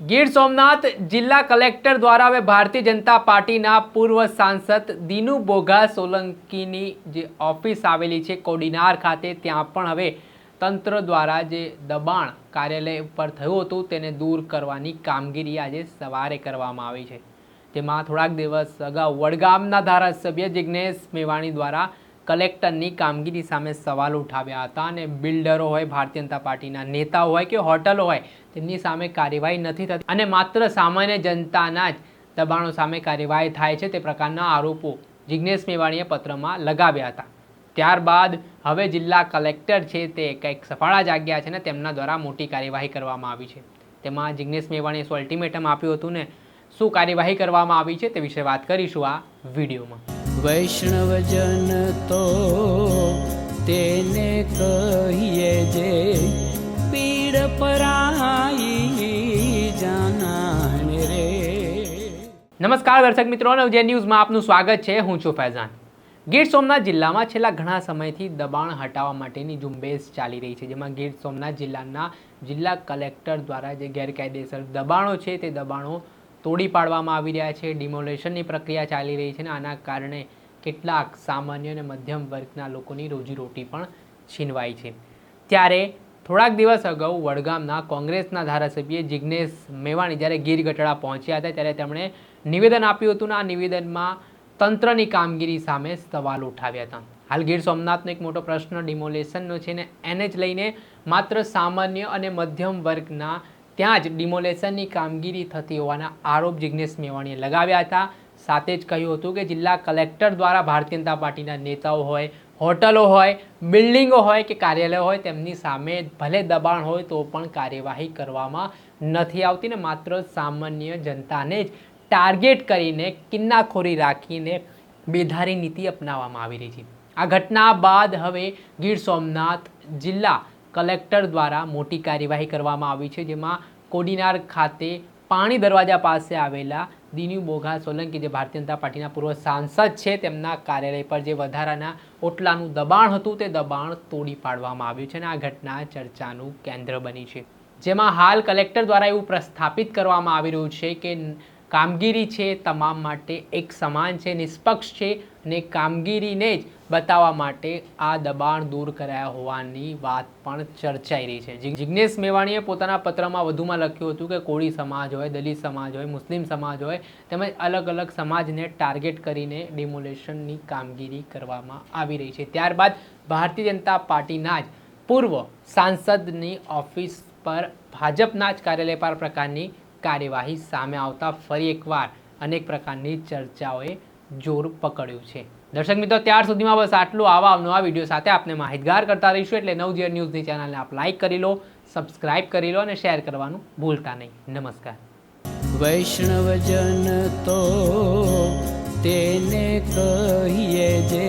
ગીર સોમનાથ જિલ્લા કલેક્ટર દ્વારા હવે ભારતીય જનતા પાર્ટીના પૂર્વ સાંસદ દિનુ બોઘા સોલંકીની જે ઓફિસ આવેલી છે કોડીનાર ખાતે, ત્યાં પણ હવે તંત્ર દ્વારા જે દબાણ કાર્યાલય ઉપર થયું હતું, તેને દૂર કરવાની કામગીરી આજે સવારે કરવામાં આવી છે. તેમાં થોડાક દિવસ અગાઉ વડગામના ધારાસભ્ય જિજ્ઞેશ મેવાણી દ્વારા કલેક્ટરની કામગીરી સામે સવાલ ઉઠાવ્યા હતા અને બિલ્ડરો હોય, ભારતીય જનતા પાર્ટીના નેતાઓ હોય કે હોટલો હોય, તેમની સામે કાર્યવાહી નથી થતી અને માત્ર સામાન્ય જનતાના જ દબાણો સામે કાર્યવાહી થાય છે તે પ્રકારના આરોપો જિજ્ઞેશ મેવાણીએ પત્રમાં લગાવ્યા હતા. ત્યારબાદ હવે જિલ્લા કલેક્ટર છે તે કંઈક સફાળા જાગ્યા છે ને તેમના દ્વારા મોટી કાર્યવાહી કરવામાં આવી છે. તેમાં જિજ્ઞેશ મેવાણીએ શું અલ્ટિમેટમ આપ્યું હતું ને શું કાર્યવાહી કરવામાં આવી છે તે વિશે વાત કરીશું આ વિડીયોમાં. વૈષ્ણવજન તો તેને કહીએ જે પીડ પરાઈ જાનાને રે. નમસ્કાર દર્શક મિત્રો, નવજે ન્યૂઝમાં આપનું સ્વાગત છે. હું છું ફૈઝાન. ગીર સોમનાથ જિલ્લામાં છેલ્લા ઘણા સમયથી દબાણ હટાવવા માટેની ઝુંબેશ ચાલી રહી છે, જેમાં ગીર સોમનાથ જિલ્લાના જિલ્લા કલેક્ટર દ્વારા જે ગેરકાયદેસર દબાણો છે, તે દબાણો તોડી પાડવામાં આવી રહ્યા છે. ડિમોલેશનની પ્રક્રિયા ચાલી રહી છે અને આના કારણે કેટલાક સામાન્ય અને મધ્યમ વર્ગના લોકોની રોજીરોટી પણ છીનવાઈ છે. ત્યારે થોડાક દિવસ અગાઉ વડગામના કોંગ્રેસના ધારાસભ્ય જિજ્ઞેશ મેવાણી જ્યારે ગીર ગઢડા પહોંચ્યા હતા ત્યારે તેમણે નિવેદન આપ્યું હતું આ નિવેદનમાં તંત્રની કામગીરી સામે સવાલ ઉઠાવ્યા હતા. હાલ ગીર સોમનાથનો એક મોટો પ્રશ્ન ડિમોલેશનનો છે ને એને જ લઈને માત્ર સામાન્ય અને મધ્યમ વર્ગના ત્યાં જ ડિમોલેશનની કામગીરી થતી હોવાના આરોપ જિજ્ઞેશ મેવાણીએ લગાવ્યા હતા. સાથે જ કહ્યું હતું કે જિલ્લા કલેક્ટર દ્વારા ભારતીય જનતા પાર્ટીના નેતાઓ હોય, હોટલો હોય, બિલ્ડિંગો હોય કે કાર્યાલય હોય, તેમની સામે ભલે દબાણ હોય તો પણ કાર્યવાહી કરવામાં નથી આવતી ને માત્ર સામાન્ય જનતાને જ ટાર્ગેટ કરીને કિન્નાખોરી રાખીને બેધારી નીતિ અપનાવવામાં આવી રહી છે. આ ઘટના બાદ હવે ગીર સોમનાથ જિલ્લા કલેક્ટર દ્વારા મોટી કાર્યવાહી કરવામાં આવી છે, જેમાં કોડીનાર ખાતે પાણી દરવાજા પાસે આવેલા દિનુ બોઘા સોલંકી, જે ભારતીય જનતા પાર્ટીના પૂર્વ સાંસદ છે, તેમના કાર્યાલય પર જે વધારાના ઓટલાનું દબાણ હતું, તે દબાણ તોડી પાડવામાં આવ્યું છે અને આ ઘટના ચર્ચાનું કેન્દ્ર બની છે. જેમાં હાલ કલેક્ટર દ્વારા એવું પ્રસ્થાપિત કરવામાં આવી રહ્યું છે કે કામગીરી છે, તમામ માટે એક સમાન છે, નિષ્પક્ષ છે અને કામગીરીને જ બતાવવા માટે આ દબાણ દૂર કરાયા હોવાની વાત પણ ચર્ચાઈ રહી છે. જિજ્ઞેશ મેવાણીએ પોતાના પત્રમાં વધુમાં લખ્યું હતું કે કોળી સમાજ હોય, દલિત સમાજ હોય, મુસ્લિમ સમાજ હોય, તેમજ અલગ અલગ સમાજને ટાર્ગેટ કરીને ડિમોલેશનની કામગીરી કરવામાં આવી રહી છે. ત્યારબાદ ભારતીય જનતા પાર્ટીના જ પૂર્વ સાંસદની ઓફિસ પર ભાજપના જ કાર્યાલય પર પ્રકારની કાર્યવાહી સામે આવતા ફરી એકવાર અનેક પ્રકારની ચર્ચાઓએ જોર પકડ્યું છે. દર્શક મિત્રો, ત્યાર સુધીમાં બસ આટલું. આવા નવા વીડિયો સાથે આપને માહિતગાર કરતા રહીશું એટલે નવજીવન ન્યૂઝની ચેનલને આપ લાઇક કરી લો, સબસ્ક્રાઇબ કરી લો અને શેર કરવાનું ભૂલતા નહીં. નમસ્કાર. વૈષ્ણવજન તો તેને કહીએ જે